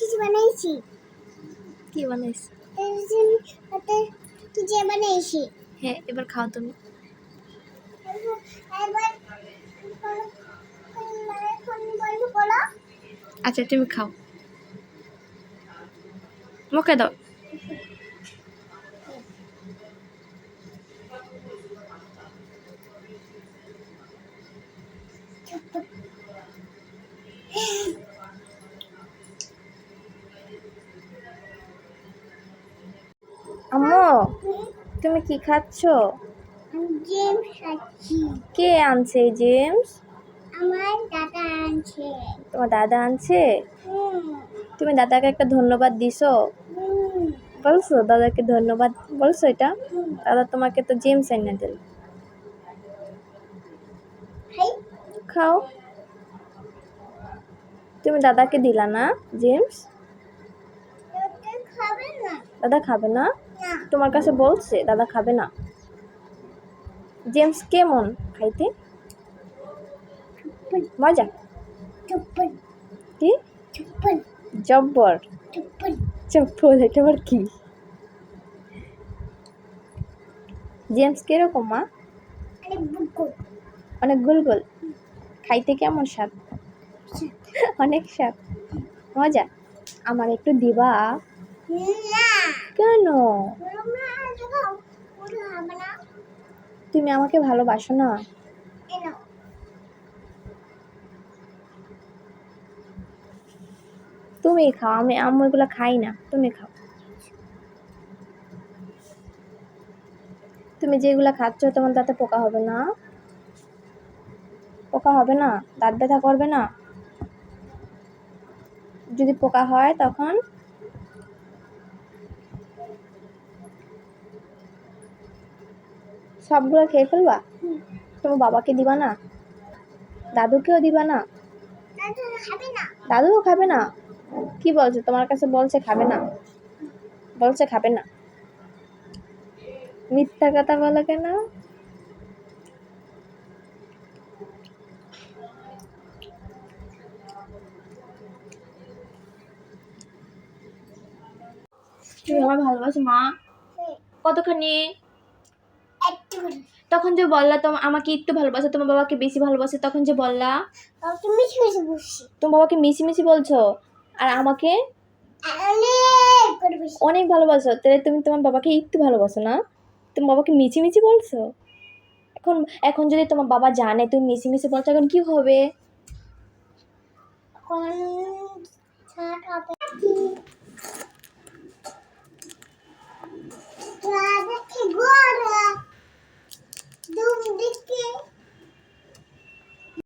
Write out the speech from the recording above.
কিছু বানাইছি। কি বানাইছ? কিছু বানাইছি। হ্যাঁ এবার খাও তুমি। আচ্ছা তুমি খাও। মুখে দাও। আম্মু তুমি কি খাচ্ছ? কে আনছে এই জেমস আমার দাদা আনছে। তোমার দাদা আনছে? তুমি দাদাকে একটা ধন্যবাদ দিছো? বলছো দাদাকে ধন্যবাদ বলছো এটা? দাদা তোমাকে তো জেমস এনে দিল। খাও। তুমি দাদাকে দিলা না জেমস দাদা খাবে না? তোমার কাছে বলছে দাদা খাবে না। জেমস কেমন খাইতে? মজা। কি? জব্বর। চপ্পল এটা আবার কি? জেমস কীরকম মা? অনেক গোল খাইতে কেমন স্বাদ? অনেক স্বাদ। মজা। আমার একটু দিবা। কেন? তুমি আমাকে ভালোবাসো না? তুমি খাও, আমি আমি এগুলো খাই না, তুমি খাও। তুমি যেগুলো খাচ্ছ, তোমার দাঁতে পোকা হবে না। পোকা হবে না, দাঁত ব্যথা করবে না। যদি পোকা হয়, তখন সবগুলো খেয়ে ফেলবা? তোমার বাবাকে দিবা না? দাদুকেও দিবা না? দাদা খাবে না। দাদুও খাবে না? কি বলছে? তোমার কাছে বলছে খাবে না? বলছে খাবে না। মিথ্যা কথা বলো কেন? তুমি আমার ভালোবাসো মা। কতখানি? তখন যে বললা তো আমাকে একটু ভালোবাসো তোমার বাবাকে বেশি ভালোবাসে তখন যে বললা তুমি শুয়েছে বসছি তোমার বাবাকে মিশি মিশি বলছো? আর আমাকে? অনেক অনেক ভালোবাসো। তাহলে তুমি তোমার বাবাকে একটু ভালোবাসো না? তুমি বাবাকে মিছি মিছি বলছো? এখন এখন যদি তোমার বাবা জানে তুমি মিছি মিছি বলছো এখন কি হবে?